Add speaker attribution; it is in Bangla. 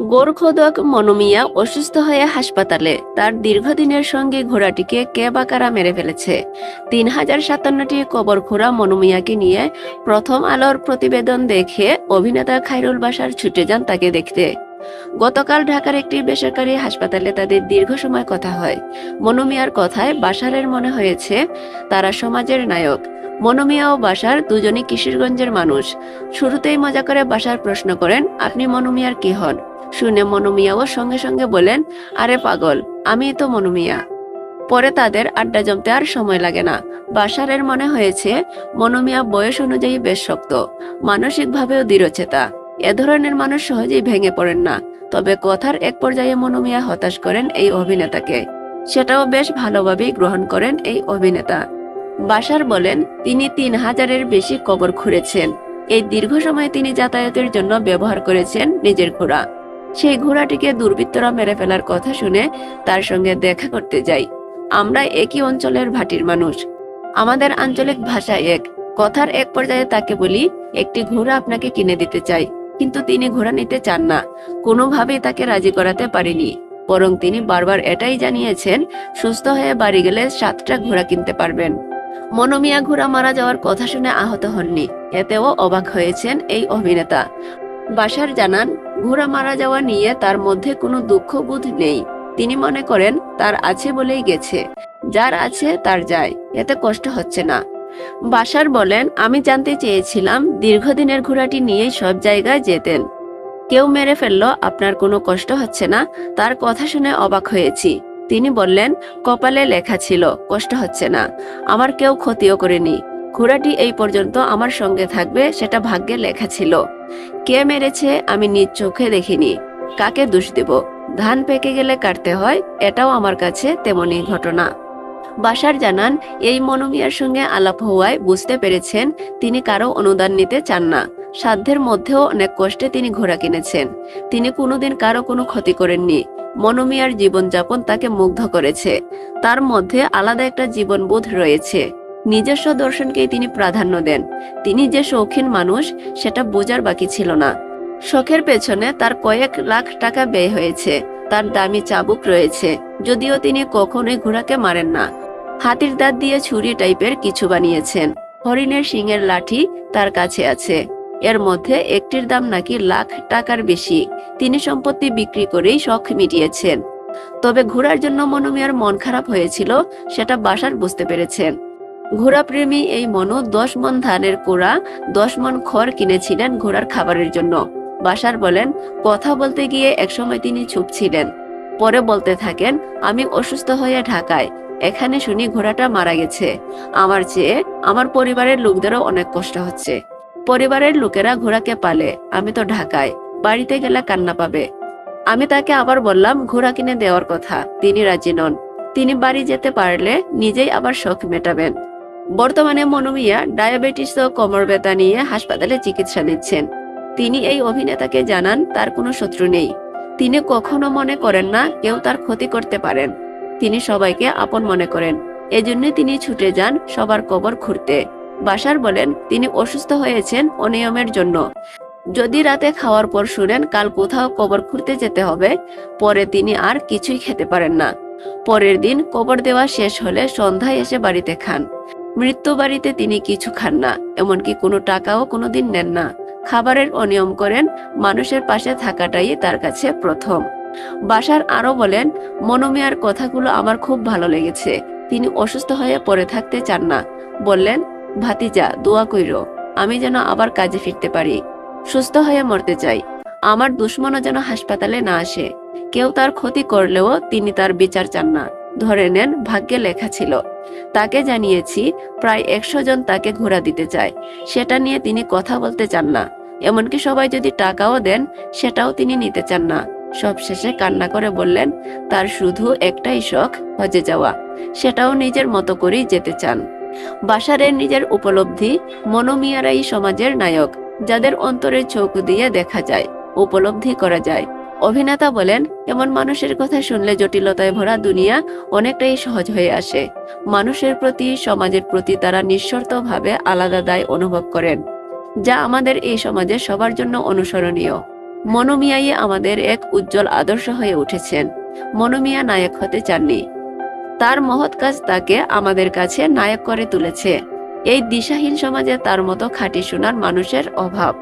Speaker 1: গোরখোদক মনোমিয়া অসুস্থ হয়ে হাসপাতালে তার দীর্ঘদিনের সঙ্গে ঘোড়াটিকে কে বাকারা মেরে ফেলেছে? তিন হাজার সাতান্নটি কবর খোঁড়া মনোমিয়াকে নিয়ে প্রথম আলোর প্রতিবেদন দেখে অভিনেতা খাইরুল বাসার ছুটে যান তাকে দেখতে। গতকাল ঢাকার একটি বেসরকারি হাসপাতালে তাদের দীর্ঘ সময় কথা হয়। মনোমিয়ার কথায় বাসারের মনে হয়েছে, তারা সমাজের নায়ক। মনোমিয়া ও বাসার দুজনই কিশোরগঞ্জের মানুষ। শুরুতেই মজা করে বাসার প্রশ্ন করেন, আপনি মনুমিয়ার কি হন? শুনে মনুমিয়াও সঙ্গে সঙ্গে বলেন, আরে পাগল আমি তো মনুমিয়া। পরে তাদের আড্ডা জমতে আর সময় লাগে না। বাসারের মনে হয়েছে, মনুমিয়া বয়স অনুযায়ী বেশ শক্ত, মানসিকভাবেও দৃঢ়চেতা। এ ধরনের মানুষ সহজেই ভেঙে পড়েন না। তবে কথার এক পর্যায়ে মনুমিয়া হতাশ করেন এই অভিনেতাকে। সেটাও বেশ ভালোভাবেই গ্রহণ করেন এই অভিনেতা। বাসার বলেন, তিনি তিন হাজারের বেশি কবর খুঁড়েছেন। এই দীর্ঘ সময় তিনি যাতায়াতের জন্য ব্যবহার করেছেন নিজের ঘোড়া। সেই ঘোড়াটিকে দুর্বৃত্তরা মেরে ফেলার কথা শুনে তার সঙ্গে দেখা করতে যাই। আমরা একই অঞ্চলের ভাটির মানুষ। আমাদের আঞ্চলিক ভাষা এক। কথার এক পর্যায়ে তাকে বলি, একটি ঘোড়া আপনাকে কিনে দিতে চাই। কিন্তু তিনি ঘোড়া নিতে চান না। কোনোভাবেই তাকে রাজি করাতে পারিনি। বরং তিনি বারবার এটাই জানিয়েছেন, সুস্থ হয়ে বাড়ি গেলে সাতটা ঘোড়া কিনতে পারবেন। মনোমিয়া ঘোড়া মারা যাওয়ার কথা শুনে আহত হননি। এতেও অবাক হয়েছেন এই অভিনেতা। বাসার জানান ঘোড়া মারা যাওয়া নিয়ে তার মধ্যে কোনো দুঃখবোধ নেই। তিনি মনে করেন, তার আছে বলেই গেছে। যার আছে, তার যায়। এতে কষ্ট হচ্ছে না। বাসার বলেন, আমি জানতে চেয়েছিলাম, দীর্ঘদিনের ঘোড়াটি নিয়েই সব জায়গায় যেতেন। কেউ মেরে ফেলল, আপনার কোনো কষ্ট হচ্ছে না? তার কথা শুনে অবাক হয়েছি। তিনি বললেন, কপালে লেখা ছিল, কষ্ট হচ্ছে না। আমার কেউ ক্ষতিও করেনি। ঘোড়াটি এই পর্যন্ত আমার সঙ্গে থাকবে, সেটা ভাগ্যে লেখা ছিল। কে মেরেছে আমি নিজ চোখে দেখিনি। কাকে দোষ দেব? ধান পেকে গেলে কাটতে হয়, এটাও আমার কাছে তেমনই ঘটনা। বাসার জানান, এই মনোমিয়ার সঙ্গে আলাপ হওয়ায় বুঝতে পেরেছেন তিনি কারও অনুদান নিতে চান না। সাধ্যের মধ্যেও অনেক কষ্টে তিনি ঘোড়া কিনেছেন। তিনি কোনোদিন কারও কোনো ক্ষতি করেননি। মনোমিয়ার জীবনযাপন তাকে মুগ্ধ করেছে। তার মধ্যে আলাদা একটা জীবনবোধ রয়েছে। নিজস্ব দর্শনকেই তিনি প্রাধান্য দেন। তিনি যে শৌখিন মানুষ, সেটা বোঝার বাকি ছিল না। শখের পেছনে তার কয়েক লাখ টাকা ব্যয় হয়েছে। তার দামি চাবুক রয়েছে। যদিও তিনি কখনোই ঘোড়াকে মারেন না। হাতির দাঁত দিয়ে ছুরি টাইপের কিছু বানিয়েছেন। হরিণের শিঙের লাঠি তার কাছে আছে। এর মধ্যে একটির দাম নাকি লাখ টাকার বেশি। তিনি সম্পত্তি বিক্রি করেই শখ মিটিয়েছেন। তবে ঘোড়ার জন্য মনোমিয়ার মন খারাপ হয়েছিল, সেটা বাসার বুঝতে পেরেছেন। ঘোড়াপ্রেমী এই মনু দশ মন ধানের কোড়া, দশ মন খড় কিনেছিলেন ঘোড়ার খাবারের জন্য। বাসার বলেন, কথা বলতে গিয়ে একসময় তিনি চুপ ছিলেন। পরে বলতে থাকেন, আমি অসুস্থ হয়ে ঢাকায়। এখানে শুনি ঘোড়াটা মারা গেছে। আমার চেয়ে আমার পরিবারের লোকদেরও অনেক কষ্ট হচ্ছে। পরিবারের লোকেরা ঘোড়াকে পালে, আমি তো ঢাকায়। বাড়িতে গেলে কান্না পাবে। আমি তাকে আবার বললাম, ঘোড়া কিনে দেওয়ার কথা। তিনি রাজি নন। তিনি বাড়ি যেতে পারলে নিজেই আবার শখ মেটাবেন। বর্তমানে মনোমিয়া ডায়াবেটিস ও কোমর ব্যথা নিয়ে হাসপাতালে চিকিৎসা নিচ্ছেন। তিনি এই অভিনেতাকে জানান, তার কোনো শত্রু নেই। তিনি কখনো মনে করেন না, কেউ তার ক্ষতি করতে পারেন। তিনি সবাইকে আপন মনে করেন। এজন্য তিনি ছুটে যান সবার কবর খুঁড়তে। বাসার বলেন, তিনি অসুস্থ হয়েছেন অনিয়মের জন্য। যদি রাতে খাওয়ার পর শুনেন, কাল কোথাও কবর খুঁড়তে যেতে হবে, পরে তিনি আর কিছুই খেতে পারেন না। পরের দিন কবর দেওয়া শেষ হলে সন্ধ্যায় এসে বাড়িতে খান। মৃত্যু বাড়িতে তিনি কিছু খান না, এমনকি কোনো টাকাও কোনোদিন নেন না। খাবারের অনিয়ম করেন, মানুষের পাশে থাকাটাই তার কাছে প্রথম। বাসার আরও বলেন, মনোমিয়ার কথাগুলো আমার খুব ভালো লেগেছে। তিনি অসুস্থ হয়ে পড়ে থাকতে চান না। বললেন, ভাতিজা, দোয়া কইরো, আমি যেন আবার কাজে ফিরতে পারি। সুস্থ হয়ে মরতে চাই। আমার দুশ্মনও যেন হাসপাতালে না আসে। কেউ তার ক্ষতি করলেও তিনি তার বিচার চান না। ধরে নেন ভাগ্যে লেখা ছিল। তাকে জানিয়েছি প্রায় একশো জন তাকে ঘোরা দিতে চায়। সেটা নিয়ে তিনি কথা বলতে চান না। এমনকি সবাই যদি টাকাও দেন, সেটাও তিনি নিতে চান না। সবশেষে কান্না করে বললেন, তার শুধু একটাই শখ, হজে যাওয়া। সেটাও নিজের মতো করেই যেতে চান। বাসারের নিজের উপলব্ধি মনোমিয়ারাই সমাজের নায়ক, যাদের অন্তরের চোখ দিয়ে দেখা যায়, উপলব্ধি করা যায়। অভিনেতা বলেন, এমন মানুষের কথা শুনলে জটিলতায় ভরা দুনিয়া অনেকটাই সহজ হয়ে আসে। মানুষের প্রতি, সমাজের প্রতি তারা নিঃশর্তভাবে আলাদা দায় অনুভব করেন, যা আমাদের এই সমাজে সবার জন্য অনুসরণীয়। মনোমিয়াই আমাদের এক উজ্জ্বল আদর্শ হয়ে উঠেছেন। মনোমিয়া নায়ক হতে চাননি। তার মহৎ কাজ তাকে আমাদের কাছে নায়ক করে তুলেছে। এই দিশাহীন সমাজে তার মতো খাঁটি সোনার মানুষের অভাব।